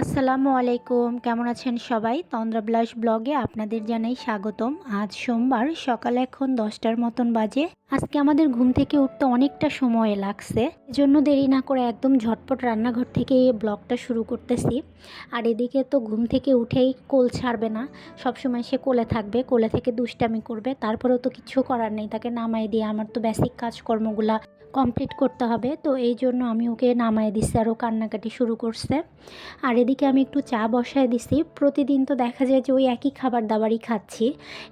আসসালামু আলাইকুম। কেমন আছেন সবাই? তন্দ্রা ব্লাস ব্লগে আপনাদের জানাই স্বাগতম। আজ সোমবার, সকাল এখন দশটার মতন বাজে। আজকে আমাদের ঘুম থেকে উঠতে অনেকটা সময় লাগছে। এজন্য দেরি না করে একদম ঝটপট রান্নাঘর থেকে এই ব্লগটা শুরু করতেছি। আর এদিকে তো ঘুম থেকে উঠেই কোল ছাড়বে না। সবসময় সে কোলে থাকবে, কোলে থেকে দুষ্টামি করবে। তারপরেও তো কিছু করার নেই। তাকে নামাই দিয়ে আমার তো বেসিক কাজকর্মগুলা কমপ্লিট করতে হবে। তো এই জন্য আমি ওকে নামায় দিছি আর ও কান্নাকাটি শুরু করছে। আর এদিকে আমি একটু চা বসায় দিছি। প্রতিদিন তো দেখা যায় যে ওই একই খাবার দাবারই খাচ্ছি।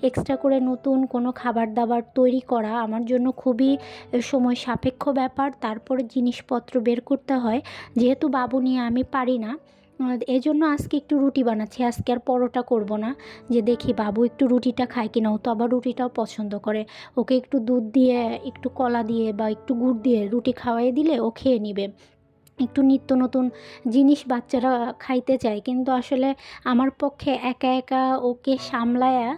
এক্সট্রা করে নতুন কোনো খাবার দাবার তৈরি করা আমার জন্য খুবই সময় সাপেক্ষ ব্যাপার। তারপরে জিনিসপত্র বের করতে হয়। যেহেতু বাবু নিয়ে আমি পারি না এই জন্য আজকে একটু রুটি বানাচ্ছি। আজকে আর পরোটা করব না। যে দেখি বাবু একটু রুটিটা খায় কিনা, ও তো আবার রুটিটাও পছন্দ করে। ওকে একটু দুধ দিয়ে, একটু কলা দিয়ে বা একটু গুড় দিয়ে রুটি খাওয়াই দিলে ও খেয়ে নিবে। একটু নিত্য নতুন জিনিস বাচ্চারা খাইতে চায়। কিন্তু আসলে আমার পক্ষে একা একা ওকে সামলায়া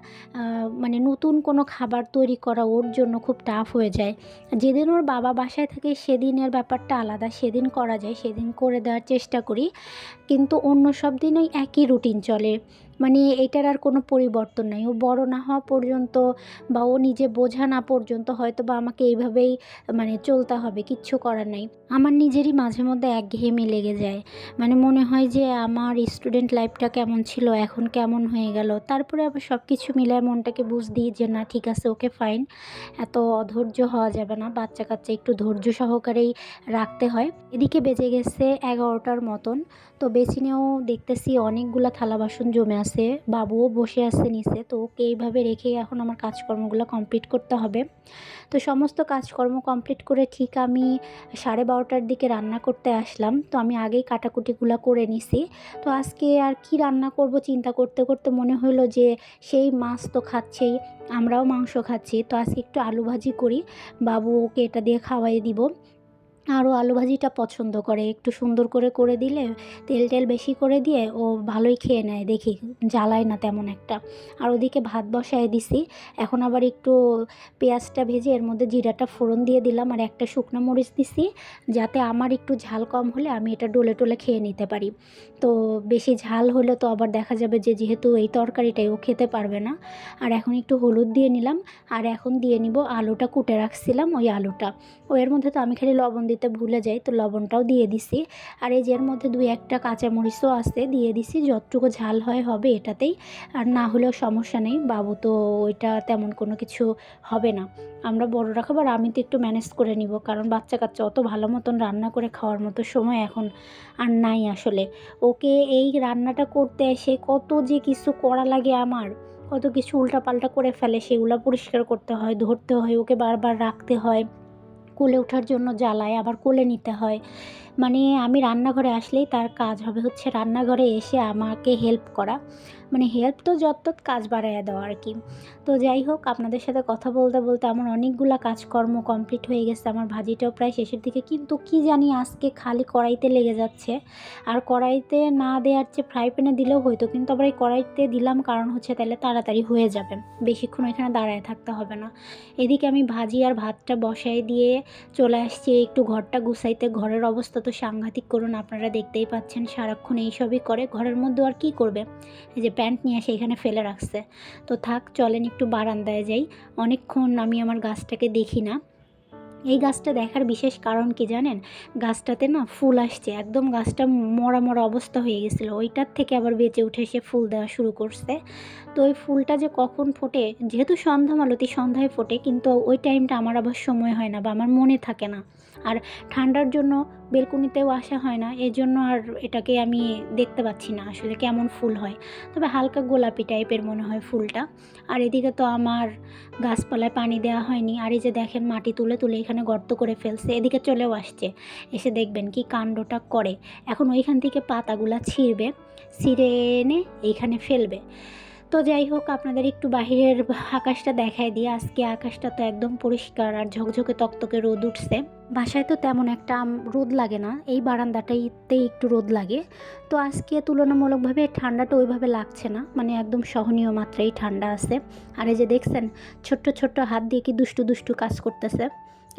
মানে নতুন কোনো খাবার তৈরি করা ওর জন্য খুব টাফ হয়ে যায়। যেদিন ওর বাবা বাসায় থাকে সেদিনের ব্যাপারটা আলাদা, সেদিন করা যায়, সেদিন করে দেওয়ার চেষ্টা করি। কিন্তু অন্য সব দিনই একই রুটিন চলে। মানে এটার আর কোনো পরিবর্তন নাই। ও বড় না হওয়া পর্যন্ত বা ও নিজে বোঝা না পর্যন্ত হয়তো বা আমাকে এইভাবেই মানে চলতে হবে, কিচ্ছু করার নাই। আমার নিজেরই মাঝে মধ্যে একঘেয়েমি লেগে যায়। মানে মনে হয় যে আমার স্টুডেন্ট লাইফটা কেমন ছিল, এখন কেমন হয়ে গেল। তারপরে আবার সব কিছু মিলায় মনটাকে বুঝ দিই যে না, ঠিক আছে, ওকে ফাইন এত অধৈর্য হওয়া যাবে না বাচ্চা কাচ্চা একটু ধৈর্য সহকারেই রাখতে হয়। এদিকে বেজে গেছে এগারোটার মতন। তো বেসিনেও দেখতেছি অনেকগুলো থালা বাসন জমে আছে, বাবুও বসে আছে নিচে, তো ওকে এইভাবে রেখে এখন আমার কাজকর্মগুলো কমপ্লিট করতে হবে। তো সমস্ত কাজকর্ম কমপ্লিট করে ঠিক আমি সাড়ে বারোটার দিকে রান্না করতে আসলাম। তো আমি আগেই কাটাকুটিগুলো করে নিছি। তো আজকে আর কি রান্না করব চিন্তা করতে করতে মনে হলো যে সেই মাছ তো খাচ্ছেই, আমরাও মাংস খাচ্ছি। তো আজকে একটু আলু ভাজি করি, বাবু ওকে এটা দিয়ে খাওয়াই দিব। আরও আলু ভাজিটা পছন্দ করে। একটু সুন্দর করে করে দিলে তেল টেল বেশি করে দিয়ে ও ভালোই খেয়ে নেয়। দেখি, জ্বালায় না তেমন একটা। আর ওদিকে ভাত বসায় দিছি। এখন আবার একটু পেঁয়াজটা ভেজে এর মধ্যে জিরাটা ফোড়ন দিয়ে দিলাম আর একটা শুকনো মরিচ দিছি যাতে আমার একটু ঝাল কম হলে আমি এটা ডলে টোলে খেয়ে নিতে পারি। তো বেশি ঝাল হলে তো আবার দেখা যাবে যে যেহেতু এই তরকারিটাই ও খেতে পারবে না। আর এখন একটু হলুদ দিয়ে নিলাম। আর এখন দিয়ে নিব আলুটা কুটে রাখছিলাম ওই আলুটা। ও এর মধ্যে তো আমি খালি লবণ দিতে ভুলে যাই, তো লবণটাও দিয়ে দিছি। আর এই যে এর মধ্যে দুই একটা কাঁচামরিচও আছে, দিয়ে দিছি, যতটুকু ঝাল হয় হবে এটাতেই। আর না হলেও সমস্যা নেই, বাবু তো ওইটা তেমন কোনো কিছু হবে না। আমরা বড়রা আর আমি তো একটু ম্যানেজ করে নিব, কারণ বাচ্চা কাচ্চা অত ভালো মতন রান্না করে খাওয়ার মতো সময় এখন আর নাই আসলে। ওকে এই রান্নাটা করতে এসে কত যে কিছু করা লাগে আমার, কত কিছু উল্টাপাল্টা করে ফেলে, সেগুলো পরিষ্কার করতে হয়, ধরতে হয়, ওকে বারবার রাখতে হয়। কোলে ওঠার জন্য জ্বালায় আবার কোলে নিতে হয়। মানে আমি রান্নাঘরে আসলেই তার কাজ হবে। হচ্ছে রান্নাঘরে এসে আমাকে হেল্প করা। মানে হেল্প তো যত কাজ বাড়াইয়া দেওয়া আর কি তো যাই হোক, আপনাদের সাথে কথা বলতে বলতে আমার অনেকগুলো কাজকর্ম কমপ্লিট হয়ে গেছে। আমার ভাজিটাও প্রায় শেষের দিকে। কিন্তু কি জানি আজকে খালি কড়াইতে লেগে যাচ্ছে। আর কড়াইতে না দেওয়ার চেয়ে ফ্রাই প্যানে দিলেও হয়তো কিন্তু আবার এই কড়াইতে দিলাম কারণ হচ্ছে তাহলে তাড়াতাড়ি হয়ে যাবে। বেশিক্ষণ এখানে দাঁড়ায় থাকতে হবে না। এদিকে আমি ভাজি আর ভাতটা বসাই দিয়ে চলে আসছি। একটু ঘরটা গুছাইতে ঘরের অবস্থা তো সাংঘাতিক করুন আপনারা দেখতেই পাচ্ছেন সারাক্ষণ এইসবই করে, ঘরের মধ্যে আর কি করবে? এই যে প্যান্ট নিয়ে এসে এখানে ফেলে রাখছে। তো থাক, চলেন একটু বারান্দায় যাই। অনেকক্ষণ আমি আমার গাছটাকে দেখি না। এই গাছটা দেখার বিশেষ কারণ কি জানেন? গাছটাতে না ফুল আসছে, একদম গাছটা মরা মরা অবস্থা হয়ে গেছিল। ওইটার থেকে আবার বেঁচে উঠে এসে ফুল দেওয়া শুরু করছে। তো ওই ফুলটা যে কখন ফোটে, যেহেতু সন্ধ্যা মালতি সন্ধ্যায় ফোটে, কিন্তু ওই টাইমটা আমার আবার সময় হয় না বা আমার মনে থাকে না। আর ঠান্ডার জন্য বেলকুনিতেও আসা হয় না এই জন্য আর এটাকে আমি দেখতে পাচ্ছি না আসলে কেমন ফুল হয়। তবে হালকা গোলাপি টাইপের মনে হয় ফুলটা। আর এদিকে তো আমার গাছপালায় পানি দেওয়া হয়নি, আর এই যে দেখেন মাটি তুলে তুলে এখানে গর্ত করে ফেলছে, এদিকে চলেও আসছে। এসে দেখবেন কি কাণ্ডটা করে। এখন ওইখান থেকে পাতাগুলা ছিঁড়বে, ছিঁড়ে এনে এইখানে ফেলবে। তো যাই হোক, আপনাদের একটু বাহিরের আকাশটা দেখায় দিয়ে আজকে আকাশটা তো একদম পরিষ্কার আর ঝকঝকে তকতকে রোদ উঠছে। বাসায় তো তেমন একটা রোদ লাগে না, এই বারান্দাটাইতেই একটু রোদ লাগে। তো আজকে তুলনামূলকভাবে ঠান্ডাটা ওইভাবে লাগছে না মানে একদম সহনীয় মাত্রাই ঠান্ডা আছে। আর এই যে দেখছেন, ছোট্ট ছোট্ট হাত দিয়ে কি দুষ্টু দুষ্টু কাজ করতেছে।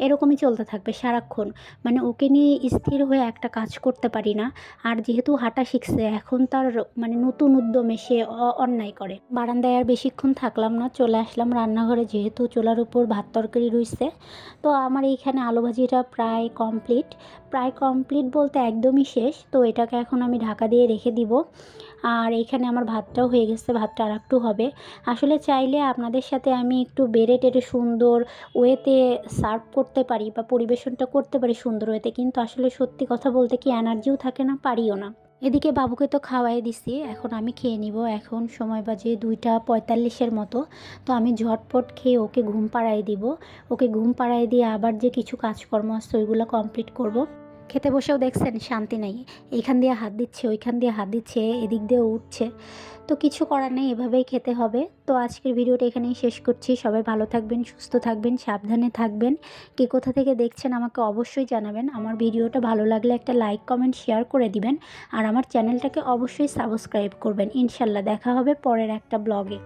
এরকমই চলতে থাকবে সারাক্ষণ। মানে ওকে নিয়ে স্থির হয়ে একটা কাজ করতে পারি না। আর যেহেতু হাঁটা শিখছে, এখন তার মানে নতুন উদ্যমে সে অন্যায় করে। বারান্দায় আর বেশিক্ষণ থাকলাম না, চলে আসলাম রান্নাঘরে যেহেতু চোলার উপর ভাত তরকারি রইছে তো আমার এইখানে আলু ভাজিটা প্রায় কমপ্লিট প্রায় কমপ্লিট বলতে একদমই শেষ। তো এটাকে এখন আমি ঢাকা দিয়ে রেখে দিব। আর এইখানে আমার ভাতটাও হয়ে গেছে, ভাতটা আর একটু হবে। আসলে চাইলে আপনাদের সাথে আমি একটু বেড়ে টেড়ে সুন্দর ওয়েতে সার্ভ করতে পারি বা পরিবেশনটা করতে পারি সুন্দর ওয়েতে, কিন্তু আসলে সত্যি কথা বলতে কি এনার্জিও থাকে না, পারিও না। এদিকে বাবুকে তো খাওয়াই দিছি, এখন আমি খেয়ে নিব। এখন সময় বাজে দুইটা পঁয়তাল্লিশের মতো, তো আমি ঝটপট খেয়ে ওকে ঘুম পাড়াই দিব। ওকে ঘুম পাড়াই দিয়ে আবার যে কিছু কাজকর্ম আছে, ওইগুলো কমপ্লিট করব। খেতে বসেও দেখছেন শান্তি নেই। এইখান দিয়ে হাত দিচ্ছে, ওইখান দিয়ে হাত দিচ্ছে, এদিক দিয়ে উঠছে। তো কিছু করার নেই, এভাবেই খেতে হবে। তো আজকের ভিডিওটা এখানেই শেষ করছি। সবাই ভালো থাকবেন, সুস্থ থাকবেন, সাবধানে থাকবেন। কে কোথা থেকে দেখছেন আমাকে অবশ্যই জানাবেন। আমার ভিডিওটা ভালো লাগলে একটা লাইক, কমেন্ট, শেয়ার করে দিবেন। আর আমার চ্যানেলটাকে অবশ্যই সাবস্ক্রাইব করবেন। ইনশাল্লাহ দেখা হবে পরের একটা ব্লগে।